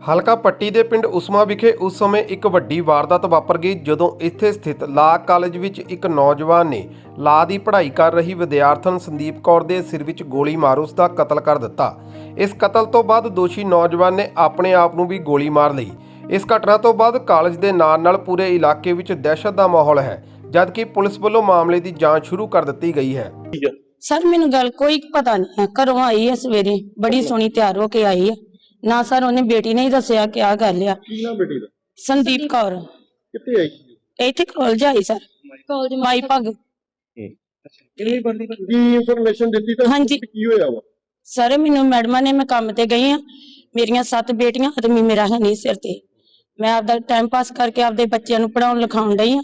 ਹਲਕਾ ਪੱਟੀ ਦੇ ਪਿੰਡ ਉਸਮਾ ਵਿਖੇ ਉਸ ਸਮੇਂ ਇੱਕ ਵੱਡੀ ਵਾਰਦਾਤ ਵਾਪਰ ਗਈ, ਜਦੋਂ ਇੱਥੇ ਸਥਿਤ ਲਾ ਕਾਲਜ ਵਿੱਚ ਇੱਕ ਨੌਜਵਾਨ ਨੇ ਲਾ ਦੀ ਪੜ੍ਹਾਈ ਕਰ ਰਹੀ ਵਿਦਿਆਰਥਣ ਸੰਦੀਪ ਕੌਰ ਦੇ ਸਿਰ ਵਿੱਚ ਗੋਲੀ ਮਾਰ ਉਸ ਦਾ ਕਤਲ ਕਰ ਦਿੱਤਾ। ਇਸ ਕਤਲ ਤੋਂ ਬਾਅਦ ਦੋਸ਼ੀ ਨੌਜਵਾਨ ਨੇ ਆਪਣੇ ਆਪ ਨੂੰ ਵੀ ਗੋਲੀ ਮਾਰ ਲਈ। ਇਸ ਘਟਨਾ ਤੋਂ ਬਾਅਦ ਕਾਲਜ ਦੇ ਨਾਲ ਨਾਲ ਪੂਰੇ ਇਲਾਕੇ ਵਿੱਚ ਦਹਿਸ਼ਤ ਦਾ ਮਾਹੌਲ ਹੈ, ਜਦਕਿ ਪੁਲਿਸ ਵੱਲੋਂ ਮਾਮਲੇ ਦੀ ਜਾਂਚ ਸ਼ੁਰੂ ਕਰ ਦਿੱਤੀ ਗਈ ਹੈ। ਸਰ, ਮੈਨੂੰ ਗੱਲ ਕੋਈ ਪਤਾ ਨਹੀਂ ਹੈ। ਘਰੋਂ ਆਈ ਹੈ ਸਵੇਰੇ, ਬੜੀ ਸੋਹਣੀ ਤਿਆਰ ਹੋ ਕੇ ਆਈ ਹੈ। ਨਾ ਸਰ ਉਹਨੇ ਬੇਟੀ ਨੇ ਹੀ ਦੱਸਿਆ ਕਿ ਆ ਗੱਲ ਆ। ਕੀ ਨਾਮ ਬੇਟੀ ਦਾ? ਸੰਦੀਪ ਕੌਰ। ਕਿੱਥੇ ਆਈ ਸੀ? ਇੱਥੇ ਕਾਲਜ ਆਈ ਸਰ। ਕਾਲਜ ਮਾਈ ਭਗ। ਕਿੰਨੀ ਬੰਦੀ ਕੀ ਇਨਫੋਰਮੇਸ਼ਨ ਦਿੱਤੀ ਤਾਂ ਹਾਂਜੀ। ਕੀ ਹੋਇਆ ਵਾ? ਸਰ ਮੈਨੂੰ ਮੈਡਮਾਂ ਨੇ ਮੈਂ ਕੰਮ ਤੇ ਗਈ ਆ। ਮੇਰੀਆਂ ਸੱਤ ਬੇਟੀਆਂ ਆਦਮੀ ਮੇਰਾ ਹੈ ਨਹੀਂ ਸਿਰ ਤੇ। ਮੈਂ ਆਪਦਾ ਟਾਈਮ ਪਾਸ ਕਰਕੇ ਆਪਦੇ ਬੱਚਿਆਂ ਨੂੰ ਪੜਾਉਣ ਲਿਖਾਉਣ ਡਈ ਆ।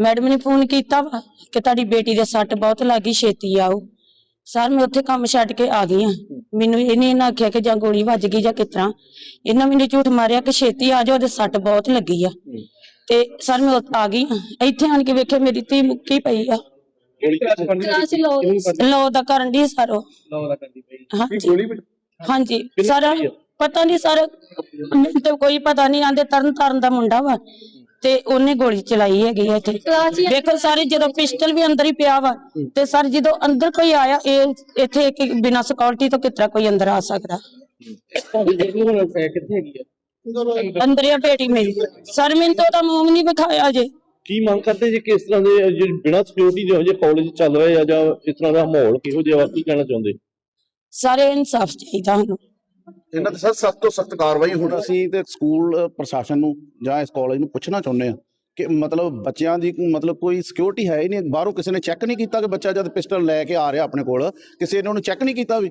ਮੈਡਮ ਨੇ ਫੋਨ ਕੀਤਾ ਵਾ ਕਿ ਤੁਹਾਡੀ ਬੇਟੀ ਦੇ ਸੱਟ ਬਹੁਤ ਲੱਗੀ ਛੇਤੀ ਆਓ। ਸਰ ਮੈਂ ਉੱਥੇ ਕੰਮ ਛੱਡ ਕੇ ਆ ਗਈ ਆ। ਮੈਨੂੰ ਇਹਨੇ ਇਹਨਾਂ ਆਖਿਆ ਕਿ ਜਾਂ ਗੋਲੀ ਵੱਜ ਗਈ ਜਾਂ ਕਿਤਰਾ ਇਹਨਾਂ ਮੈਨੂੰ ਝੂਠ ਮਾਰਿਆ ਕਿ ਛੇਤੀ ਆ ਜਾਓ ਉਹਦੇ ਸੱਟ ਬਹੁਤ ਲੱਗੀ ਆ। ਤੇ ਸਰ ਮੈਂ ਉੱਥੇ ਆ ਗਈ ਇੱਥੇ ਆਣ ਕੇ ਵੇਖਿਆ ਮੇਰੀ ਧੀ ਮੁੱਕੀ ਪਈ ਆ। ਗੋਲੀ ਕਲਾਸ ਲੋ ਦਾ ਕਰਨ ਦੀ ਸਰ ਉਹ। ਹਾਂਜੀ। ਗੋਲੀ ਵੱਜੀ? ਹਾਂਜੀ। ਸਰ ਪਤਾ ਨਹੀਂ ਸਰ ਮੈਨੂੰ ਤਾਂ ਕੋਈ ਪਤਾ ਨਹੀਂ ਆਂਦੇ ਤਰਨ ਤਾਰਨ ਦਾ ਮੁੰਡਾ ਵਾ। ਤੇ ਉਹਨੇ ਗੋਲੀ ਚਲਾਈ ਹੈਗੀ ਆ ਇੱਥੇ। ਦੇਖੋ ਸਾਰੇ ਜਦੋਂ ਪਿਸਟਲ ਵੀ ਅੰਦਰ ਹੀ ਪਿਆ ਵਾ ਤੇ ਸਰ ਜਦੋਂ ਅੰਦਰ ਕੋਈ ਆਇਆ ਇਹ ਇੱਥੇ ਇੱਕ ਬਿਨਾ ਸਿਕਿਉਰਿਟੀ ਤੋਂ ਕਿਤਰਾ ਕੋਈ ਅੰਦਰ ਆ ਸਕਦਾ। ਕਿੱਥੇ ਹੈਗੀ ਆ ਅੰਦਰ ਹੀ ਆ ਬੇਟੀ ਮੇਰੀ। ਸਰ ਮੈਨੂੰ ਤਾਂ ਉਹਦਾ ਮੂੰਹ ਵੀ ਨਹੀਂ ਵਿਖਾਇਆ ਜੇ ਕੀ ਮੰਗ ਕਰਦੇ ਜੀ ਕਿਸ ਤਰ੍ਹਾਂ ਦੇ ਬਿਨਾਂ ਸਿਕਿਉਰਿਟੀ ਜਿਹੋ ਜਿਹੇ ਕਾਲਜ ਚੱਲ ਰਹੇ ਆ ਜਾਂ ਇਸ ਤਰ੍ਹਾਂ ਦਾ ਮਾਹੌਲ ਕਿਹੋ ਜਿਹਾ ਵਾ ਕੀ ਕਹਿਣਾ ਚਾਹੁੰਦੇ? ਸਾਰੇ ਇਨਸਾਫ ਚਾਹੀਦਾ ਸਾਨੂੰ। ਇਹਨਾਂ ਤੇ ਸਰ ਸਖਤ ਤੋਂ ਸਖਤ ਕਾਰਵਾਈ ਹੁਣ ਅਸੀਂ ਤੇ ਸਕੂਲ ਪ੍ਰਸ਼ਾਸਨ ਨੂੰ ਜਾਂ ਇਸ ਕਾਲਜ ਨੂੰ ਪੁੱਛਣਾ ਚਾਹੁੰਦੇ ਆ ਕਿ ਮਤਲਬ ਬੱਚਿਆਂ ਦੀ ਮਤਲਬ ਕੋਈ ਸਿਕਿਉਰਿਟੀ ਹੈ ਹੀ ਨਹੀਂ, ਬਾਹਰੋਂ ਕਿਸੇ ਨੇ ਚੈੱਕ ਨਹੀਂ ਕੀਤਾ ਕਿ ਬੱਚਾ ਜਦ ਪਿਸਟਲ ਲੈ ਕੇ ਆ ਰਿਹਾ ਆਪਣੇ ਕੋਲ, ਕਿਸੇ ਨੇ ਉਹਨੂੰ ਚੈੱਕ ਨਹੀਂ ਕੀਤਾ ਵੀ?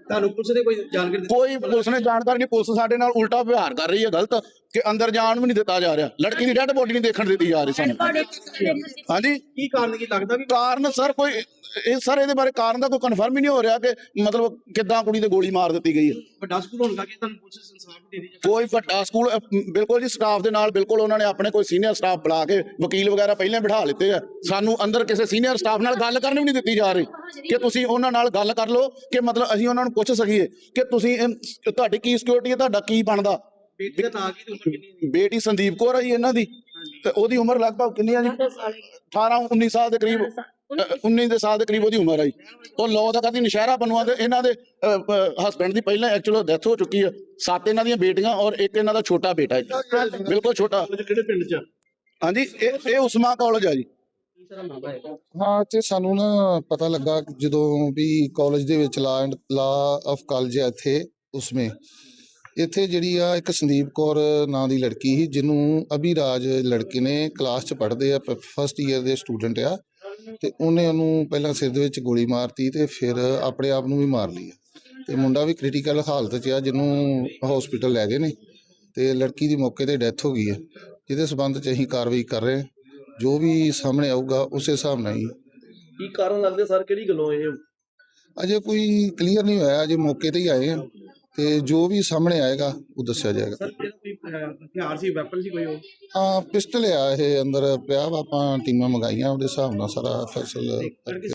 ਤੁਹਾਨੂੰ ਪੁਲਿਸ ਨੇ ਕੋਈ ਜਾਣਕਾਰੀ ਦਿੱਤੀ? ਕੋਈ ਪੁਲਿਸ ਨੇ ਜਾਣਕਾਰੀ ਨਹੀਂ ਪੁਲਿਸ ਸਾਡੇ ਨਾਲ ਉਲਟਾ ਵਿਵਹਾਰ ਕਰ ਰਹੀ ਹੈ ਗਲਤ ਕਿ ਅੰਦਰ ਜਾਣ ਵੀ ਨਹੀਂ ਦਿੱਤਾ ਜਾ ਰਿਹਾ। ਲੜਕੀ ਦੀ ਡੈੱਡ ਬੋਡੀ ਨਹੀਂ ਦੇਖਣ ਦਿੱਤੀ ਜਾ ਰਹੀ ਸਾਨੂੰ। ਹਾਂਜੀ। ਕੀ ਕਾਰਨ ਕੀ ਲੱਗਦਾ ਵੀ ਕਾਰਨ ਸਰ ਕੋਈ ਇਹ ਸਰ ਇਹਦੇ ਬਾਰੇ ਕਾਰਨ ਦਾ ਕੋਈ ਕਨਫਰਮ ਹੀ ਨਹੀਂ ਹੋ ਰਿਹਾ ਕਿ ਮਤਲਬ ਕਿੱਦਾਂ ਕੁੜੀ ਤੇ ਗੋਲੀ ਮਾਰ ਦਿੱਤੀ ਗਈ ਹੈ। ਵੱਡਾ ਸਕੂਲ ਹੋਣ ਕਰਕੇ ਤੁਹਾਨੂੰ ਪੁਲਿਸ ਇਨਸਾਫ ਦੇ ਹੈ। ਕੋਈ ਵੱਡਾ ਸਕੂਲ ਅ, ਬਿਲਕੁਲ ਜੀ ਸਟਾਫ ਦੇ ਨਾਲ ਬਿਲਕੁਲ ਉਹਨਾਂ ਨੇ ਆਪਣੇ ਕੋਈ ਸੀਨੀਅਰ ਸਟਾਫ ਬੁਲਾ ਕੇ ਵਕੀਲ ਵਗੈਰਾ ਪਹਿਲਾਂ ਬਿਠਾ ਲਿੱਤੇ ਆ। ਸਾਨੂੰ ਅੰਦਰ ਕਿਸੇ ਸੀਨੀਅਰ ਸਟਾਫ ਨਾਲ ਗੱਲ ਕਰਨ ਵੀ ਨਹੀਂ ਦਿੱਤੀ ਜਾ ਰਹੀ ਕਿ ਤੁਸੀਂ ਉਹਨਾਂ ਨਾਲ ਗੱਲ ਕਰ ਲਓ ਕਿ ਮਤਲਬ ਅਸੀਂ ਉਹਨਾਂ ਨੂੰ ਪੁੱਛ ਸਕੀਏ ਕਿ ਤੁਸੀਂ ਇਹ- ਤੁਹਾਡੀ ਕੀ ਸਿਕਿਉਰਿਟੀ ਹੈ ਤੁਹਾਡਾ ਕੀ ਬਣਦਾ? ਬੇਟੀ ਦਾ ਨਾਂ ਕੀ ਤੇ ਉਮਰ ਕਿੰਨੀ ਹੈ ਬੇਟੀ ਸੰਦੀਪ ਕੌਰ ਹੈ ਜੀ ਇਹਨਾਂ ਦੀ। ਤੇ ਉਹਦੀ ਉਮਰ ਲਗਭਗ ਕਿੰਨੀ ਆ ਜੀ? 18 19 ਸਾਲ ਦੇ ਕਰੀਬ। 19 ਦੇ ਸਾਲ ਦੇ ਕਰੀਬ ਉਹਦੀ ਉਮਰ ਜੀ ਉਹ ਲੋ ਦਾ ਕਰਦੀ ਨਸ਼ਹਿਰਾ ਬਨਵਾ ਤੇ ਇਹਨਾਂ ਦੇ ਹਸਬੰਡ ਦੀ ਪਹਿਲਾਂ ਐਕਚੁਅਲ ਡੈਥ ਹੋ ਚੁੱਕੀ ਹੈ ਸੱਤ ਇਹਨਾਂ ਦੀਆਂ ਬੇਟੀਆਂ ਔਰ ਇੱਕ ਇਹਨਾਂ ਦਾ ਛੋਟਾ ਬੇਟਾ ਹੈ ਜੀ ਬਿਲਕੁਲ ਛੋਟਾ। ਕਿਹੜੇ ਪਿੰਡ 'ਚ? ਹਾਂਜੀ ਇਹ ਇਹ ਉਸਮਾ ਕਾਲਜ ਆ ਜੀ। ਹਾਂ ਤੇ ਸਾਨੂੰ ਨਾ ਪਤਾ ਲੱਗਾ ਕਿ ਜਦੋਂ ਵੀ ਕਾਲਜ ਦੇ ਵਿੱਚ law and law of college ਹੈ ਇੱਥੇ ਉਸਮੇ। ਇੱਥੇ ਜਿਹੜੀ ਆ ਇੱਕ ਸੰਦੀਪ ਕੌਰ ਨਾਂ ਦੀ ਲੜਕੀ ਸੀ ਜਿਹਨੂੰ ਅਭਿਰਾਜ ਲੜਕੇ ਨੇ ਕਲਾਸ 'ਚ ਪੜ੍ਹਦੇ ਆ ਫਸਟ ਈਅਰ ਦੇ ਸਟੂਡੈਂਟ ਆ। ਤੇ ਉਹਨੇ ਉਹਨੂੰ ਪਹਿਲਾਂ ਸਿਰ ਦੇ ਵਿੱਚ ਗੋਲੀ ਮਾਰਤੀ ਤੇ ਫਿਰ ਆਪਣੇ ਆਪ ਨੂੰ ਵੀ ਮਾਰ ਲਈ ਆ। ਤੇ ਮੁੰਡਾ ਵੀ ਕ੍ਰਿਟੀਕਲ ਹਾਲਤ 'ਚ ਆ ਜਿਹਨੂੰ ਹਸਪੀਟਲ ਲੈ ਗਏ ਨੇ। ਤੇ ਲੜਕੀ ਦੀ ਮੌਕੇ ਤੇ ਡੈਥ ਹੋ ਗਈ ਹੈ ਜਿਹਦੇ ਸਬੰਧ 'ਚ ਅਸੀਂ ਕਾਰਵਾਈ ਕਰ ਰਹੇ ਹਾਂ। ਜੋ ਵੀ ਸਾਹਮਣੇ ਆਊਗਾ ਉਸੇ ਹਿਸਾਬ ਨਾਲ ਹੀ ਕੀ ਕਾਰਨ ਲੱਗਦੇ ਸਰ? ਕਿਹੜੀ ਗੱਲੋਂ ਇਹ? ਅਜੇ ਕੋਈ ਕਲੀਅਰ ਨਹੀਂ ਹੋਇਆ ਅਜੇ ਮੌਕੇ ਤੇ ਹੀ ਆਏ ਆ। ਤੇ ਜੋ ਵੀ ਸਾਹਮਣੇ ਆਏਗਾ ਉਹ ਦੱਸਿਆ ਜਾਏਗਾ। ਸਰ ਇਹਦਾ ਕੋਈ ਅਹ, ਹਥਿਆਰ ਸੀ ਵੈਪਨ ਸੀ ਕੋਈ ਉਹ? ਆ ਪਿਸਟਲ ਆ ਇਹ ਅੰਦਰ ਪਿਆ ਵਾ ਆਪਾਂ ਟੀਮਾਂ ਮੰਗਾਈਆਂ ਉਹਦੇ ਹਿਸਾਬ ਨਾਲ ਸਾਰਾ ਫੈਸਲ ਲੜਕੀ